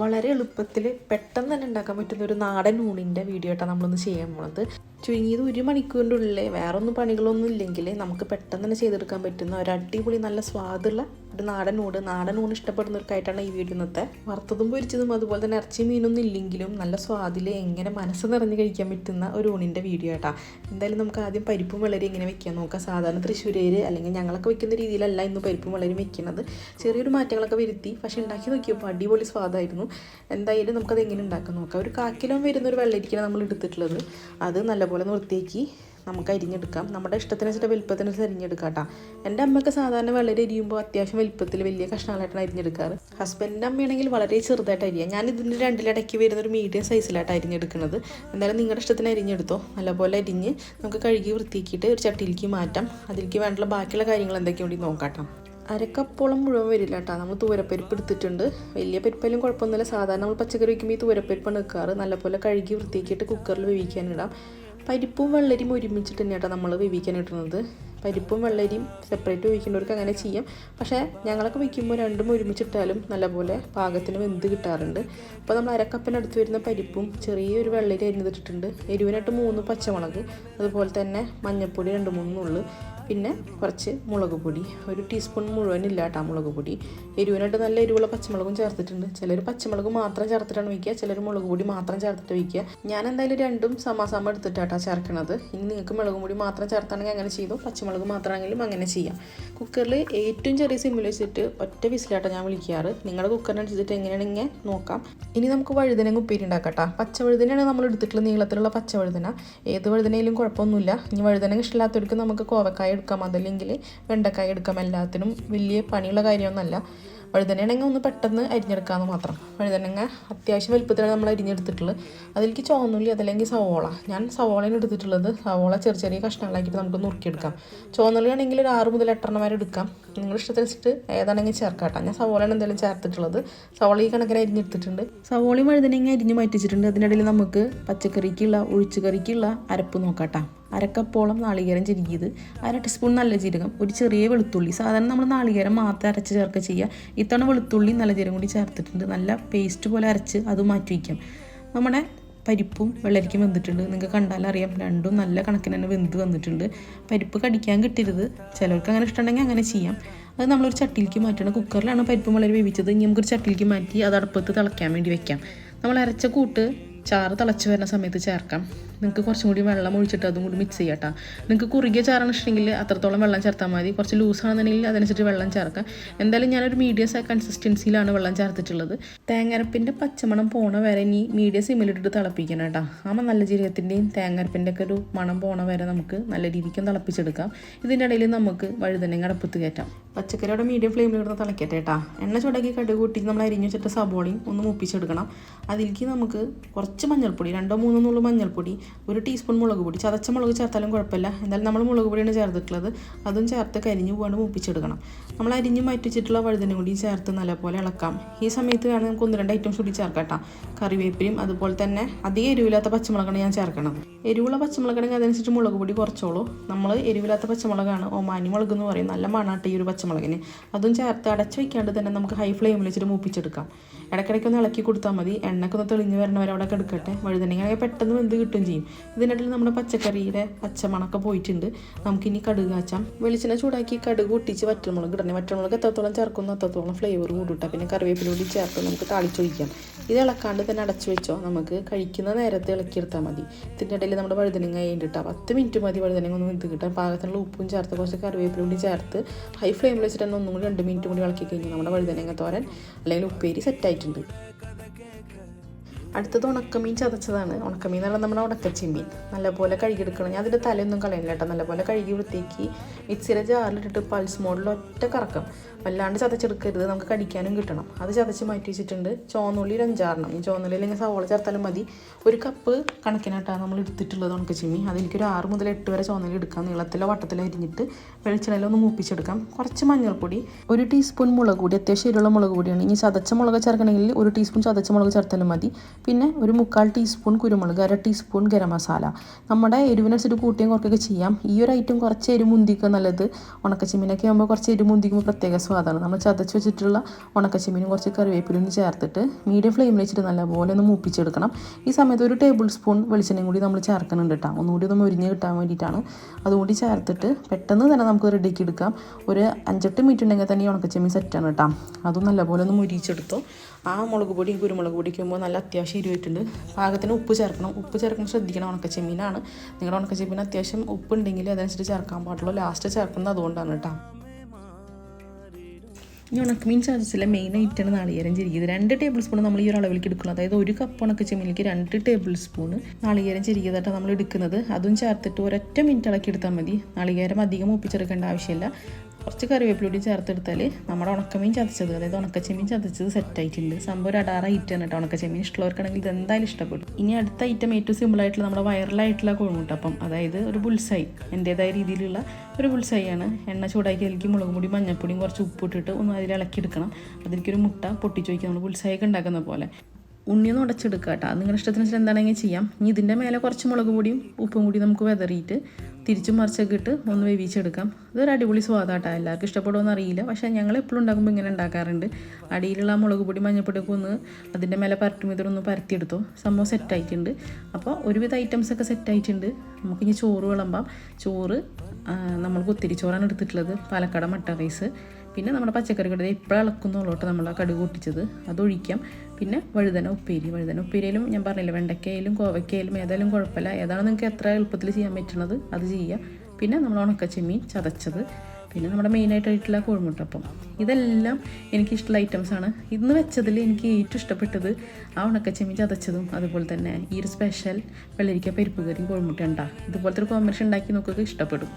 വളരെ എളുപ്പത്തിൽ പെട്ടെന്ന് തന്നെ ഉണ്ടാക്കാൻ പറ്റുന്ന ഒരു നാടൻ ഊണിന്റെ വീഡിയോ ആയിട്ടാണ് നമ്മളൊന്ന് ചെയ്യാൻ പോണത്. ചുരുങ്ങിയത് ഒരു മണിക്കൂറിന്റെ ഉള്ളിൽ വേറൊന്നും പണികളൊന്നും ഇല്ലെങ്കിൽ നമുക്ക് പെട്ടെന്ന് തന്നെ ചെയ്തെടുക്കാൻ പറ്റുന്ന ഒരു അടിപൊളി നല്ല സ്വാദുള്ള ഒരു നാടൻ ഊട് നാടൻ ഊണ് ഇഷ്ടപ്പെടുന്നവർക്കായിട്ടാണ് ഈ വീഡിയോ ഇന്നത്തെ. വറുത്തതും പൊരിച്ചതും അതുപോലെ തന്നെ ഇറച്ചി മീനൊന്നും ഇല്ലെങ്കിലും നല്ല സ്വാദിൽ എങ്ങനെ മനസ്സ് നിറഞ്ഞ് കഴിക്കാൻ പറ്റുന്ന ഒരു ഊണിന്റെ വീഡിയോ ആട്ടാ. എന്തായാലും നമുക്ക് ആദ്യം പരിപ്പും വെള്ളരി എങ്ങനെ വെക്കാൻ നോക്കാം. സാധാരണ തൃശ്ശൂരേര് അല്ലെങ്കിൽ ഞങ്ങളൊക്കെ വെക്കുന്ന രീതിയിലല്ല ഇന്ന് പരിപ്പും വെള്ളരി വെക്കുന്നത് ചെറിയൊരു മാറ്റങ്ങളൊക്കെ വരുത്തി പക്ഷേ ഉണ്ടാക്കി നോക്കിയപ്പോൾ അടിപൊളി സ്വാദായിരുന്നു. എന്തായാലും നമുക്കത് എങ്ങനെ ഉണ്ടാക്കാൻ നോക്കാം. ഒരു കാക്കിലോ വരുന്ന ഒരു വെള്ളരിക്കാണ് നമ്മൾ എടുത്തിട്ടുള്ളത്. അത് നല്ലപോലെ വൃത്തിയാക്കി നമുക്ക് അരിഞ്ഞെടുക്കാം. നമ്മുടെ ഇഷ്ടത്തിനനുസരിച്ച് വലുപ്പത്തിനനുസരിച്ച് അരിഞ്ഞെടുക്കാം കേട്ടോ എന്റെ അമ്മയ്ക്ക് സാധാരണ വളരെ അരിയുമ്പോൾ അത്യാവശ്യം വലുപ്പത്തിൽ വലിയ കഷ്ണങ്ങളായിട്ടാണ് അരിഞ്ഞെടുക്കാറ്. ഹസ്ബൻഡിന്റെ അമ്മയാണെങ്കിൽ വളരെ ചെറുതായിട്ട് അരിയാം. ഞാൻ ഇതിന്റെ രണ്ടിലിടയ്ക്ക് വരുന്ന ഒരു മീഡിയം സൈസിലായിട്ട് അരിഞ്ഞെടുക്കുന്നത്. എന്തായാലും നിങ്ങളുടെ ഇഷ്ടത്തിന് അരിഞ്ഞെടുത്തോ. നല്ലപോലെ അരിഞ്ഞ് നമുക്ക് കഴുകി വൃത്തിയാക്കിയിട്ട് ഒരു ചട്ടിയിലേക്ക് മാറ്റാം. അതിലേക്ക് വേണ്ടുള്ള ബാക്കിയുള്ള കാര്യങ്ങൾ എന്തൊക്കെയാണ് വേണ്ടി നോക്കാട്ടോ. അരക്കപ്പോളം മുഴുവൻ വരില്ല കേട്ടോ നമ്മൾ തൂരപ്പരിപ്പ് എടുത്തിട്ടുണ്ട്. വലിയ പരിപ്പായാലും കുഴപ്പമൊന്നുമില്ല. സാധാരണ നമ്മൾ പച്ചക്കറി വയ്ക്കുമ്പോൾ ഈ തൂരപ്പരിപ്പാണ് വെക്കാറ്. നല്ലപോലെ കഴുകി വൃത്തിയാക്കിയിട്ട് കുക്കറിൽ വേവിക്കാനിടാം. പരിപ്പും വെള്ളരിയും ഒരുമിച്ചിട്ട് തന്നെയാണ് നമ്മൾ വേവിക്കാൻ പരിപ്പും വെള്ളരിയും സെപ്പറേറ്റ് വേവിക്കേണ്ടവർക്ക് അങ്ങനെ ചെയ്യാം. പക്ഷേ ഞങ്ങളൊക്കെ വയ്ക്കുമ്പോൾ രണ്ടും ഒരുമിച്ചിട്ടാലും നല്ലപോലെ പാകത്തിന് വെന്ത് കിട്ടാറുണ്ട്. അപ്പോൾ നമ്മൾ അരക്കപ്പിനടുത്ത് വരുന്ന പരിപ്പും ചെറിയൊരു വെള്ളരി അരിഞ്ഞിട്ടിട്ടുണ്ട് എരിവിനായിട്ട് മൂന്ന് പച്ചമുളക് അതുപോലെ തന്നെ മഞ്ഞൾപ്പൊടി രണ്ട് മൂന്ന് നുള്ളു പിന്നെ കുറച്ച് മുളക് പൊടി. ഒരു ടീസ്പൂൺ മുഴുവൻ ഇല്ല കേട്ടോ മുളക് പൊടി. എരിവിനായിട്ട് നല്ല എരിവുള്ള പച്ചമുളകും ചേർത്തിട്ടുണ്ട്. ചിലർ പച്ചമുളക് മാത്രം ചേർത്തിട്ടാണ് വയ്ക്കുക ചിലർ മുളക് പൊടി മാത്രം ചേർത്തിട്ട് വയ്ക്കുക. ഞാൻ എന്തായാലും രണ്ടും സമാസമ എടുത്തിട്ടാട്ടോ ചേർക്കണത്. ഇനി നിങ്ങൾക്ക് മുളക് പൊടി മാത്രം ചേർത്താണെങ്കിൽ അങ്ങനെ ചെയ്തു പച്ചമുളക് മാത്രമാണെങ്കിലും അങ്ങനെ ചെയ്യാം. കുക്കറിൽ ഏറ്റവും ചെറിയ സിമ്മിൽ വെച്ചിട്ട് ഒറ്റ വിസിലാട്ടോ ഞാൻ വിളിക്കാറ്. നിങ്ങളുടെ കുക്കറിനനുസരിച്ചിട്ട് എങ്ങനെയാണെങ്കിൽ നോക്കാം. ഇനി നമുക്ക് വഴുതനങ്ങ ഉപ്പേരി ഉണ്ടാക്കട്ടെ. പച്ച വഴുതനയാണ് നമ്മൾ എടുത്തിട്ടുള്ള നീളത്തിലുള്ള പച്ച വഴുതന ഏത് വഴുതനയിലും കുഴപ്പമൊന്നുമില്ല. ഇനി വഴുതനങ്ങ ഇഷ്ടമില്ലാത്തവർക്ക് നമുക്ക് കോവക്കായ എടുക്കാം. അതല്ലെങ്കിൽ വെണ്ടക്കായ എടുക്കാം എല്ലാത്തിനും. വലിയ പണിയുള്ള കാര്യമൊന്നുമല്ല. വഴുതനയാണെങ്കിൽ ഒന്ന് പെട്ടെന്ന് അരിഞ്ഞെടുക്കാമെന്ന് മാത്രം. വഴുതനങ്ങ അത്യാവശ്യം വലുപ്പത്തിലാണ് നമ്മൾ അരിഞ്ഞെടുത്തിട്ടുള്ളത്. അതിലേക്ക് ചുവന്നുള്ളി അതല്ലെങ്കിൽ സവോള. ഞാൻ സവോളയാണ് എടുത്തിട്ടുള്ളത്. സവോള ചെറിയ ചെറിയ കഷ്ണങ്ങളാക്കിയിട്ട് നമുക്ക് നുറുക്കിയെടുക്കാം ചോന്നുള്ളി ആണെങ്കിൽ ഒരു ആറ് മുതൽ എട്ടെണ്ണം വരെ എടുക്കാം. നിങ്ങൾ ഇഷ്ടത്തിനനുസരിച്ച് ഏതാണെങ്കിൽ ചേർക്കാട്ടോ. ഞാൻ സവോളയാണ് എന്തെങ്കിലും ചേർത്തിട്ടുള്ളത്. സവോള ഈ കണക്കിന് അരിഞ്ഞെടുത്തിട്ടുണ്ട്. സവോളയും വഴുതനങ്ങ അരിഞ്ഞ് മാറ്റിച്ചിട്ടുണ്ട്. അതിനിടയിൽ നമുക്ക് പച്ചക്കറിക്കുള്ള ഒഴിച്ചുകറിക്കുള്ള അരപ്പ് നോക്കാട്ടോ അരക്കപ്പോളം നാളികേരം ചിരിക്കിയത് അര ടീസ്പൂൺ നല്ല ജീരകം ഒരു ചെറിയ വെളുത്തുള്ളി സാധാരണ നമ്മൾ നാളികേരം മാത്രം അരച്ച് ചേർക്ക ചെയ്യുക ഇത്തവണ വെളുത്തുള്ളി നല്ല ജീരകം കൂടി ചേർത്തിട്ടുണ്ട്. നല്ല പേസ്റ്റ് പോലെ അരച്ച് അത് മാറ്റി വയ്ക്കാം നമ്മുടെ പരിപ്പും വെള്ളരിക്കും വെന്തിട്ടുണ്ട്. നിങ്ങൾക്ക് കണ്ടാലറിയാം രണ്ടും നല്ല കണക്കിന് തന്നെ വെന്ത് വന്നിട്ടുണ്ട്. പരിപ്പ് കടിക്കാൻ കിട്ടരുത്. ചിലർക്ക് അങ്ങനെ ഇഷ്ടമുണ്ടെങ്കിൽ അങ്ങനെ ചെയ്യാം. അത് നമ്മളൊരു ചട്ടിയിലേക്ക് മാറ്റണം. കുക്കറിലാണ് പരിപ്പും വളരെ വേവിച്ചത്. ഇനി നമുക്കൊരു ചട്ടിയിലേക്ക് മാറ്റി അത് അടുപ്പത്ത് തിളയ്ക്കാൻ വേണ്ടി വെക്കാം. നമ്മൾ അരച്ച കൂട്ട് ചാറ് തിളച്ച് വരുന്ന സമയത്ത് ചേർക്കാം. നിങ്ങൾക്ക് കുറച്ചും കൂടി വെള്ളം ഒഴിച്ചിട്ട് അതും കൂടി മിക്സ് ചെയ്യാം കേട്ടോ നിങ്ങൾക്ക് കുറുകിയ ചാറാണ് ഇഷ്ടമെങ്കിൽ അത്രത്തോളം വെള്ളം ചേർത്താൽ മതി. കുറച്ച് ലൂസാണെന്നുണ്ടെങ്കിൽ അതനുസരിച്ച് വെള്ളം ചേർക്കാം. എന്തായാലും ഞാനൊരു മീഡിയം കൺസിസ്റ്റൻസിയിലാണ് വെള്ളം ചേർത്തിട്ടുള്ളത്. തേങ്ങരപ്പിന്റെ പച്ചമണം പോണ വരെ ഇനി മീഡിയം സിമ്മിലിട്ടിട്ട് തിളപ്പിക്കണം കേട്ടോ. ആമ നല്ല ജീരകത്തിന്റെയും തേങ്ങരപ്പിന്റെ ഒക്കെ ഒരു മണം പോണ വരെ നമുക്ക് നല്ല രീതിക്കും തിളപ്പിച്ചെടുക്കാം. ഇതിന്റെ ഇടയിൽ നമുക്ക് വഴുതനങ്ങ അടപ്പത്ത് കയറ്റാം. പച്ചക്കറിയുടെ മീഡിയം ഫ്ലെയിമിൽ കിടന്ന് തിളക്കട്ടെ കേട്ടോ. എണ്ണ ചൂടാക്കി കടുക് കൂട്ടി നമ്മൾ അരിഞ്ഞു വെച്ചിട്ട് സബോളയും ഒന്ന് മുപ്പിച്ചെടുക്കണം. അതിലേക്ക് നമുക്ക് കുറച്ച് മഞ്ഞൾപ്പൊടി രണ്ടോ മൂന്നോ നുള്ളു മഞ്ഞൾപ്പൊടി ഒരു ടീസ്പൂൺ മുളക് പൊടി. ചതച്ച മുളക് ചേർത്താലും കുഴപ്പമില്ല. എന്തായാലും നമ്മൾ മുളക് പൊടിയാണ് ചേർത്തിട്ടുള്ളത്. അതും ചേർത്ത് കരിഞ്ഞു പോകാണ്ട് മൂപ്പിച്ചെടുക്കണം. നമ്മൾ അരിഞ്ഞ് മാറ്റിച്ചിട്ടുള്ള വഴുതനും കൂടി ചേർത്ത് നല്ലപോലെ ഇളക്കാം. ഈ സമയത്ത് വേണം നമുക്ക് ഒന്ന് രണ്ട് ഐറ്റംസ് കൂടി ചേർക്കട്ടാം കറിവേപ്പിലയും അതുപോലെ തന്നെ അധികം എരിവില്ലാത്ത പച്ചമുളകാണ് ഞാൻ ചേർക്കണം എരിവുള്ള പച്ചമുളകാണെങ്കിൽ അതനുസരിച്ച് മുളക് പൊടി കുറച്ചോളൂ. നമ്മൾ എരിവില്ലാത്ത പച്ചമുളകാണ് ഓമാനി മുളക് എന്ന് പറയും. നല്ല മണാട്ട് ഈ ഒരു പച്ചമുളകിന്. അതും ചേർത്ത് അടച്ചു വയ്ക്കാണ്ട് തന്നെ നമുക്ക് ഹൈ ഫ്ലെയിമിൽ വെച്ചിട്ട് മൂപ്പിച്ചെടുക്കാം. ഇടയ്ക്കിടയ്ക്ക് ഒന്ന് ഇളക്കി കൊടുത്താൽ മതി. എണ്ണക്കൊന്ന് തെളിഞ്ഞ് വരണവരെ അവിടെ കെടുക്കട്ടെ വഴുതനങ്ങ പെട്ടെന്ന് വെന്ത് കിട്ടും ചെയ്യും. ഇതിനിടയിൽ നമ്മുടെ പച്ചക്കറിയുടെ പച്ചമണൊക്കെ പോയിട്ടുണ്ട്. നമുക്കിനി കടുക് കാച്ചാം. വെളിച്ചെണ്ണ ചൂടാക്കി കടുക് പൊട്ടിച്ച് വറ്റൽമുളക് ഇടണേ. വറ്റൽമുളക് എത്രത്തോളം ചേർക്കുന്നു അത്രത്തോളം ഫ്ലേവർ കൂടിട്ടാ പിന്നെ കറിവേപ്പില കൂടി ചേർത്ത് നമുക്ക് താളിച്ചൊഴിക്കാം. ഇത് ഇളക്കാണ്ട് തന്നെ അടച്ചു വെച്ചോ. നമുക്ക് കഴിക്കുന്ന നേരത്തെ ഇളക്കിയെടുത്താൽ മതി. ഇതിന്റെ ഇടയിൽ നമ്മുടെ വഴുതനങ്ങ കഴിഞ്ഞിട്ടാ പത്ത് മിനിറ്റ് മതി വഴുതനങ്ങ ഒന്ന് വെന്ത് കിട്ടാൻ. പാകത്തിനുള്ള ഉപ്പും ചേർത്ത് കുറച്ച് കറിവേപ്പില കൂടി ചേർത്ത് ഹൈ ഫ്ലെയിമിൽ വെച്ചിട്ട് തന്നെ ഒന്നും കൂടി രണ്ട് മിനിറ്റ് കൂടി ഇളക്കി കഴിഞ്ഞാൽ നമ്മുടെ വഴുതനങ്ങ തോരൻ അല്ലെങ്കിൽ ഉപ്പേരി സെറ്റായിട്ടുണ്ട് അടുത്തത് ഉണക്കമീൻ ചതച്ചതാണ്. ഉണക്കമീൻ എന്ന് പറഞ്ഞാൽ നമ്മുടെ ഉണക്കച്ചിമ്മീൻ. നല്ലപോലെ കഴുകിയെടുക്കണം. ഞാൻ അതിന്റെ തലയൊന്നും കളയില്ല കേട്ടോ നല്ലപോലെ കഴുകി വൃത്തിയാക്കി മിക്സിയുടെ ജാറിലിട്ടിട്ട് പൾസ് മോഡിൽ ഒറ്റ കറക്കം. വല്ലാണ്ട് ചതച്ചെടുക്കരുത്. നമുക്ക് കടിക്കാനും കിട്ടണം. അത് ചതച്ച് മാറ്റി വെച്ചിട്ടുണ്ട്. ചോന്നുള്ളി ഒരു അഞ്ചാറെണ്ണം. ഈ ചോന്നുള്ളി അല്ലെങ്കിൽ സവോള ചേർത്താലും മതി. ഒരു കപ്പ് കണക്കിനായിട്ടാണ് നമ്മൾ എടുത്തിട്ടുള്ളത് ഉണക്കച്ചിമ്മി അതെനിക്കൊരു ആറ് മുതൽ എട്ട് വരെ ചോന്നുള്ളി എടുക്കാം. നീളത്തിലോ വട്ടത്തിലോ അരിഞ്ഞിട്ട് വെളിച്ചെണ്ണയിലോ ഒന്ന് മൂപ്പിച്ചെടുക്കാം. കുറച്ച് മഞ്ഞൾപ്പൊടി ഒരു ടീസ്പൂൺ മുളക് പൊടി. അത്യാവശ്യം എരിയുള്ള മുളക് പൊടിയാണ്. ഇനി ചതച്ച മുളക് ചേർക്കണമെങ്കിൽ ഒരു ടീസ്പൂൺ ചതച്ച മുളക് ചേർത്താലും മതി. പിന്നെ ഒരു മുക്കാൽ ടീസ്പൂൺ കുരുമുളക് അര ടീസ്പൂൺ ഗരം മസാല. നമ്മുടെ എരിവിനനുസരിച്ച് കൂട്ടിയും കുറക്കൊക്കെ ചെയ്യാം. ഈ ഒരു ഐറ്റം കുറച്ച് എരിവ് മുന്തിക്കുക നല്ലത്. ഉണക്കച്ചെമ്മീനൊക്കെ ആകുമ്പോൾ കുറച്ച് എരിവ് മുന്തിക്കുമ്പോൾ പ്രത്യേക സ്വാദാണ്. നമ്മൾ ചതച്ച് വെച്ചിട്ടുള്ള ഉണക്കച്ചെമ്മീനും കുറച്ച് കറിവേപ്പിലും ചേർത്തിട്ട് മീഡിയം ഫ്ലെയിമിൽ വെച്ചിട്ട് നല്ലപോലെ ഒന്ന് മൂപ്പിച്ചെടുക്കണം. ഈ സമയത്ത് ഒരു ടേബിൾ സ്പൂൺ വെളിച്ചെണ്ണയും കൂടി നമ്മൾ ചേർക്കുന്നുണ്ട് കേട്ടോ ഒന്നുകൂടി ഒന്ന് മുരിഞ്ഞ് കിട്ടാൻ വേണ്ടിയിട്ടാണ്. അതുകൂടി ചേർത്തിട്ട് പെട്ടെന്ന് തന്നെ നമുക്ക് റെഡിയാക്കി എടുക്കാം. ഒരു അഞ്ചെട്ട് മിനിറ്റ് ഉണ്ടെങ്കിൽ തന്നെ ഈ ഉണക്കച്ചെമ്മീൻ സെറ്റാണ് കേട്ടോ അതും നല്ലപോലെ ഒന്ന് മുരിച്ചെടുത്തു ആ മുളക് പൊടിയും കുരുമുളക് പൊടിക്കുമ്പോൾ നല്ല അത്യാവശ്യം എരിവായിട്ടുണ്ട് പാകത്തിന് ഉപ്പ് ചേർക്കണം. ഉപ്പ് ചേർക്കണം ശ്രദ്ധിക്കണം ഉണക്കച്ചെമ്മീനാണ്. നിങ്ങളുടെ ഉണക്കച്ചെമ്മീൻ അത്യാവശ്യം ഉപ്പ് ഉണ്ടെങ്കിൽ അതനുസരിച്ച് ചേർക്കാൻ പാടുള്ളൂ. ലാസ്റ്റ് ചേർക്കുന്നത് അതുകൊണ്ടാണ് കേട്ടോ. ഈ ഉണക്കമീൻ ചാർജസിലെ മെയിൻ ഐറ്റമാണ് നാളികേരം ചെരുകിയത് രണ്ട് ടേബിൾ സ്പൂൺ നമ്മൾ ഈ ഒരു അളവിലേക്ക് എടുക്കുന്നത്. അതായത് ഒരു കപ്പ് ഉണക്ക ചെമ്മീനിലേക്ക് രണ്ട് ടേബിൾ സ്പൂൺ നാളികേരം ചെരുകിയതായിട്ടാണ് നമ്മൾ എടുക്കുന്നത്. അതും ചേർത്തിട്ട് ഒരൊറ്റ മിനിറ്റ് ഇളക്കി എടുത്താൽ മതി. നാളികേരം അധികം ഒപ്പിച്ചെടുക്കേണ്ട ആവശ്യമില്ല. കുറച്ച് കറിവേപ്പിലൂടി ചേർത്തെടുത്താൽ നമ്മുടെ ഉണക്കമീൻ ചതച്ചത് അതായത് ഉണക്കച്ചെമ്മീൻ ചതച്ചത് സെറ്റായിട്ടുണ്ട് സംഭവം ഒരു അടാറ ഐറ്റം കേട്ടോ ഉണക്കച്ചെമ്മീൻ. ഇഷ്ടമുള്ളവർക്കാണെങ്കിൽ ഇത് എന്തായാലും ഇഷ്ടപ്പെടും. ഇനി അടുത്ത ഐറ്റം ഏറ്റവും സിമ്പിളായിട്ടുള്ള നമ്മുടെ വൈറലായിട്ടുള്ള കോഴിമുട്ടപ്പം അതായത് ഒരു ബുൾസായി എന്റേതായ രീതിയിലുള്ള ഒരു ബുൾസായിയാണ് എണ്ണ ചൂടാക്കി അതിലേക്ക് മുളക് പൊടി മഞ്ഞൾപ്പൊടിയും കുറച്ച് ഉപ്പിട്ടിട്ട് ഒന്ന് അതിൽ ഇളക്കിയെടുക്കണം. അതിലേക്കൊരു മുട്ട പൊട്ടിച്ച് വയ്ക്കുക നമ്മൾ ബുൾസായൊക്കെ ഉണ്ടാക്കുന്ന പോലെ. ഉണ്ണിയൊന്ന് ഉടച്ചെടുക്കുക കേട്ടോ. അത് നിങ്ങളുടെ ഇഷ്ടത്തിന് എന്താണെങ്കിൽ ചെയ്യാം. ഇനി ഇതിന്റെ മേലെ കുറച്ച് മുളക് പൊടിയും ഉപ്പും കൂടി നമുക്ക് വെതറിയിട്ട് തിരിച്ചും മറിച്ചൊക്കെ ഇട്ട് ഒന്ന് വേവിച്ചെടുക്കാം. ഇതൊരു അടിപൊളി സ്വാദാട്ടോ എല്ലാവർക്കും ഇഷ്ടപ്പെടുമെന്ന് അറിയില്ല പക്ഷേ ഞങ്ങൾ എപ്പോഴും ഉണ്ടാക്കുമ്പോൾ ഇങ്ങനെ ഉണ്ടാക്കാറുണ്ട്. അടിയിലുള്ള മുളക് പൊടി മഞ്ഞപ്പൊടിയൊക്കെ ഒന്ന് അതിന്റെ മേലെ പരട്ടും ഒന്ന് പരത്തിയെടുത്തു. സംഭവം സെറ്റായിട്ടുണ്ട്. അപ്പോൾ ഒരുവിധ ഐറ്റംസൊക്കെ സെറ്റായിട്ടുണ്ട്. നമുക്കിനി ചോറ് വിളമ്പാം. ചോറ് നമ്മൾക്ക് ഒത്തിരി ചോറാണ് എടുത്തിട്ടുള്ളത്. പാലക്കാട് മട്ട റൈസ് പിന്നെ നമ്മുടെ പച്ചക്കറികളുടെ ഇപ്പോൾ ഇളക്കുന്നുള്ളൂ കേട്ടോ നമ്മൾ കടുക് പൊട്ടിച്ചത്. അതൊഴിക്കാം പിന്നെ വഴുതന ഉപ്പേരി. വഴുതന ഉപ്പേരിയിലും ഞാൻ പറഞ്ഞില്ല വെണ്ടയ്ക്കയിലും കോവയ്ക്കയിലും ഏതായാലും കുഴപ്പമില്ല. ഏതാണ് നിങ്ങൾക്ക് എത്ര എളുപ്പത്തിൽ ചെയ്യാൻ പറ്റുന്നത് അത് ചെയ്യുക. പിന്നെ നമ്മൾ ഉണക്കച്ചെമ്മീൻ ചതച്ചത്. പിന്നെ നമ്മുടെ മെയിനായിട്ടായിട്ടുള്ള കോഴിമുട്ടപ്പം. ഇതെല്ലാം എനിക്കിഷ്ടമുള്ള ഐറ്റംസാണ് ഇന്ന് വെച്ചതിൽ എനിക്ക് ഏറ്റവും ഇഷ്ടപ്പെട്ടത് ആ ഉണക്കച്ചെമ്മീൻ ചതച്ചതും അതുപോലെ തന്നെ ഈ ഒരു സ്പെഷ്യൽ വെള്ളരിക്ക പരിപ്പ് കറിയും കോഴിമുട്ട ഉണ്ടാ. ഇതുപോലത്തെ ഒരു കോമ്പിനേഷൻ ഉണ്ടാക്കി നോക്കുക ഇഷ്ടപ്പെടും.